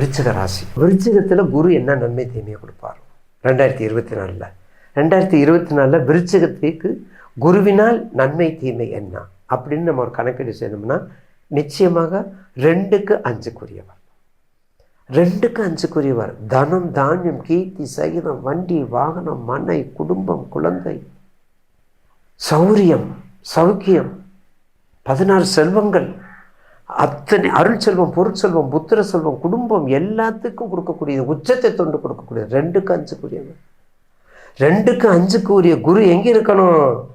விருச்சிக ராசி. விருச்சிகத்தில் குரு என்ன நன்மை தீமையை கொடுப்பார்? ரெண்டாயிரத்தி இருபத்தி நாலில். ரெண்டாயிரத்தி இருபத்தி நாலில் விருச்சிகத்துக்கு குருவினால் நன்மை தீமை என்ன? அப்படின்னு நம்ம ஒரு கணக்கீடு செய்யணும்னா நிச்சயமாக ரெண்டுக்கு அஞ்சுக்குரியவர். ரெண்டுக்கு அஞ்சுக்குரியவர். தனம் தானியம் கீர்த்தி சகிதம் வண்டி வாகனம் மனை குடும்பம் குழந்தை சௌரியம் சௌக்கியம் பதினாறு செல்வங்கள் அத்தனை அருள் செல்வம் பொருட்செல்வம் புத்திர செல்வம் குடும்பம் எல்லாத்துக்கும் கொடுக்கக்கூடியது உச்சத்தை தொண்டு கொடுக்கக்கூடியது. ரெண்டுக்கு அஞ்சுக்குரியவர். ரெண்டுக்கு அஞ்சுக்கு உரிய குரு எங்கே இருக்கணும்?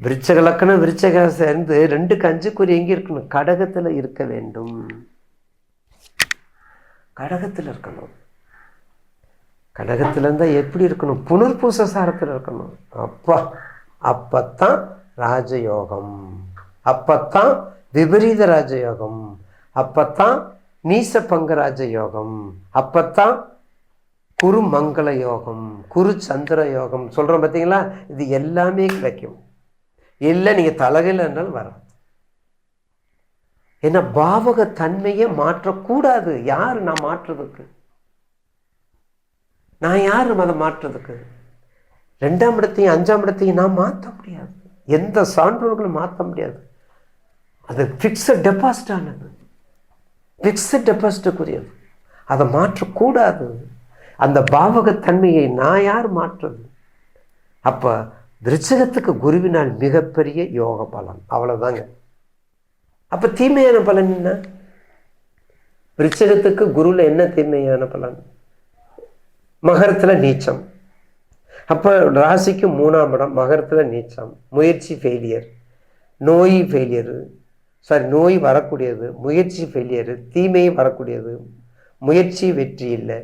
விருச்சக லக்கணம் விருச்சக சேர்ந்து ரெண்டுக்கு அஞ்சுக்குரிய எங்கே இருக்கணும்? கடகத்தில் இருக்க வேண்டும். கடகத்தில் இருக்கணும். கடகத்தில் இருந்தால் எப்படி இருக்கணும்? புனர்பூச சாரத்தில் இருக்கணும். அப்பா அப்பத்தான் ராஜயோகம். அப்பத்தான் விபரீத ராஜயோகம். அப்பத்தான் நீச பங்க ராஜயோகம். அப்பத்தான் குரு மங்கள யோகம் குரு சந்திர யோகம் சொல்கிறோம் பார்த்தீங்களா இது எல்லாமே கிடைக்கும். இல்லை நீங்கள் தலைகையில் இருந்தாலும் வராது. ஏன்னா பாவக தன்மையை மாற்றக்கூடாது. யார் நான் மாற்றுறதுக்கு? நான் யார் அதை மாற்றுறதுக்கு? ரெண்டாம் இடத்தையும் அஞ்சாம் இடத்தையும் நான் மாற்ற முடியாது. எந்த சான்றோர்களும் மாற்ற முடியாது. அது ஃபிக்ஸட் டெபாசிட் ஆனது. ஃபிக்ஸட் டெபாசிட்டுக்குரியது அதை மாற்றக்கூடாது. அந்த பாவகத்தன்மையை நான் யார் மாற்றுறது அப்போ விருச்சகத்துக்கு குருவினால் மிகப்பெரிய யோக பலன். அவ்வளோதாங்க அப்போ தீமையான பலன் என்ன? விருச்சகத்துக்கு குருவில் என்ன தீமையான பலன்? மகரத்தில் நீச்சம். அப்போ ராசிக்கு மூணாம் இடம் மகரத்தில் நீச்சம். முயற்சி ஃபெயிலியர் நோய் ஃபெயிலியரு சாரி நோய் வரக்கூடியது முயற்சி ஃபெயிலியரு தீமை வரக்கூடியது முயற்சி வெற்றி இல்லை.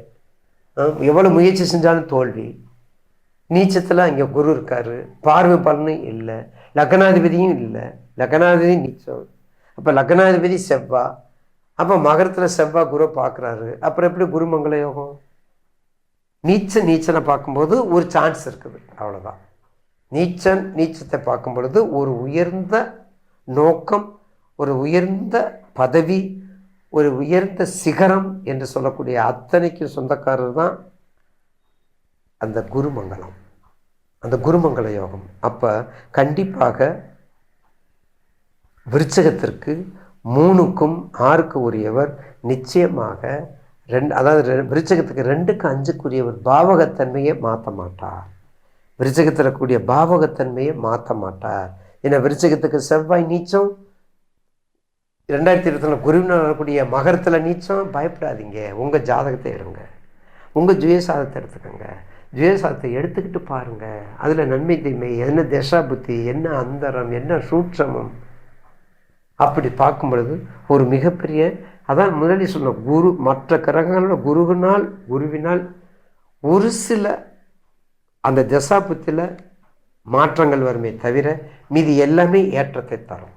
எவ்வளோ முயற்சி செஞ்சாலும் தோல்வி. நீச்சத்தில் அங்கே குரு இருக்கார் பார்வை பலனும் இல்லை. லக்னாதிபதியும் இல்லை. லக்னாதிபதி நீச்சம். அப்போ லக்னாதிபதி செவ்வா. அப்போ மகரத்தில் செவ்வா குரு பார்க்குறாரு. அப்புறம் எப்படி குருமங்கள யோகம்? நீச்ச நீச்சனை பார்க்கும்போது ஒரு சான்ஸ் இருக்குது. அவ்வளோதான் நீச்சன் நீச்சத்தை பார்க்கும் பொழுது ஒரு உயர்ந்த நோக்கம் ஒரு உயர்ந்த பதவி ஒரு உயர்ந்த சிகரம் என்று சொல்லக்கூடிய அத்தனைக்கும் சொந்தக்காரர் தான் அந்த குருமங்கலம். அந்த குருமங்கல யோகம். அப்போ கண்டிப்பாக விருச்சகத்திற்கு மூணுக்கும் ஆறுக்கு உரியவர் நிச்சயமாக ரெண்டு அதாவது விருச்சகத்துக்கு ரெண்டுக்கு அஞ்சுக்குரியவர் பாவகத்தன்மையை மாற்ற மாட்டார். விருச்சகத்தில் கூடிய பாவகத்தன்மையை மாற்ற மாட்டார். ஏன்னா விருச்சகத்துக்கு செவ்வாய் நீச்சம் ரெண்டாயிரத்தி இருபத்தி குருவினால் வரக்கூடிய மகரத்தில் நீச்சம் பயப்படாதீங்க. உங்கள் ஜாதகத்தை எடுங்க. உங்கள் ஜுயசாதத்தை எடுத்துக்கோங்க. ஜுயசாதத்தை எடுத்துக்கிட்டு பாருங்கள் அதில் நன்மை தீமை என்ன தசா புத்தி என்ன அந்தரம் என்ன சூட்சமம். அப்படி பார்க்கும் பொழுது ஒரு மிகப்பெரிய அதான் முதலில் சொன்ன குரு மற்ற கிரகங்களோட குருவினால் குருவினால் ஒரு சில அந்த தசாபுத்தியில் மாற்றங்கள் வருமே தவிர மீதி எல்லாமே ஏற்றத்தை தரும்.